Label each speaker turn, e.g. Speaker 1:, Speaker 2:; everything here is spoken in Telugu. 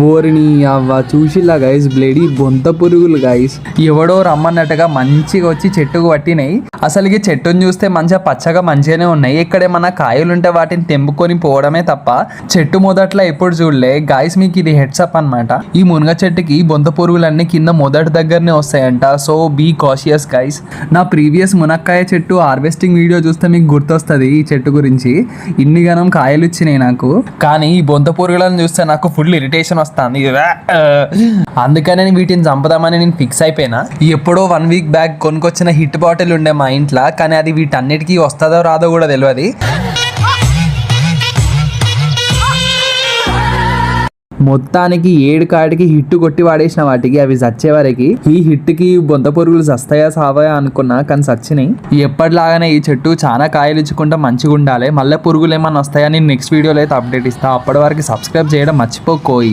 Speaker 1: ఓరిని అవ్వ చూసిలా గైస్ బ్లేడీ బొంత పురుగులు గైస్ ఎవడో రమ్మన్నట్టుగా మంచిగా వచ్చి చెట్టుకు పట్టినాయి. అసలు ఈ చెట్టును చూస్తే మంచిగా పచ్చగా మంచిగానే ఉన్నాయి. ఇక్కడేమన్నా కాయలుంటే వాటిని తెంపుకొని పోవడమే తప్ప చెట్టు మొదట్లో ఎప్పుడు చూడలే. గాయస్ మీకు ఇది హెడ్సప్ అన్నమాట. ఈ మునగ చెట్టుకి బొంత పురుగులన్నీ కింద మొదటి దగ్గరనే వస్తాయంట. సో బీ కాషియస్ గైస్ నా ప్రీవియస్ మునక్కాయ చెట్టు హార్వెస్టింగ్ వీడియో చూస్తే మీకు గుర్తొస్తుంది ఈ చెట్టు గురించి. ఇన్ని గనం కాయలు ఇచ్చినాయి నాకు. కానీ ఈ బొంత పురుగులను చూస్తే నాకు ఫుల్ ఇరిటేషన్ వస్తుంది. అందుకనే వీటిని చంపుదామని నేను ఫిక్స్ అయిపోయినా. ఎప్పుడో వన్ వీక్ బ్యాక్ కొనుకొచ్చిన హిట్ బాటిల్ ఉండే మా ఇంట్లో కానీ అది వీటన్నిటికీ వస్తుందో రాదో కూడా తెలియదు మొత్తానికి ఏడు కాడికి హిట్ కొట్టి వాడేసిన వాటికి అవి చచ్చే వరకు ఈ హిట్కి బొంత పురుగులు చస్తాయా సావాయా అనుకున్నా కానీ చచ్చినాయి. ఎప్పటిలాగానే ఈ చెట్టు చాలా కాయలు మంచిగా ఉండాలి మళ్ళీ పురుగులు ఏమన్నా వస్తాయని నెక్స్ట్ వీడియోలో అయితే అప్డేట్ ఇస్తా. అప్పటి వరకు సబ్స్క్రైబ్ చేయడం మర్చిపోకోయి.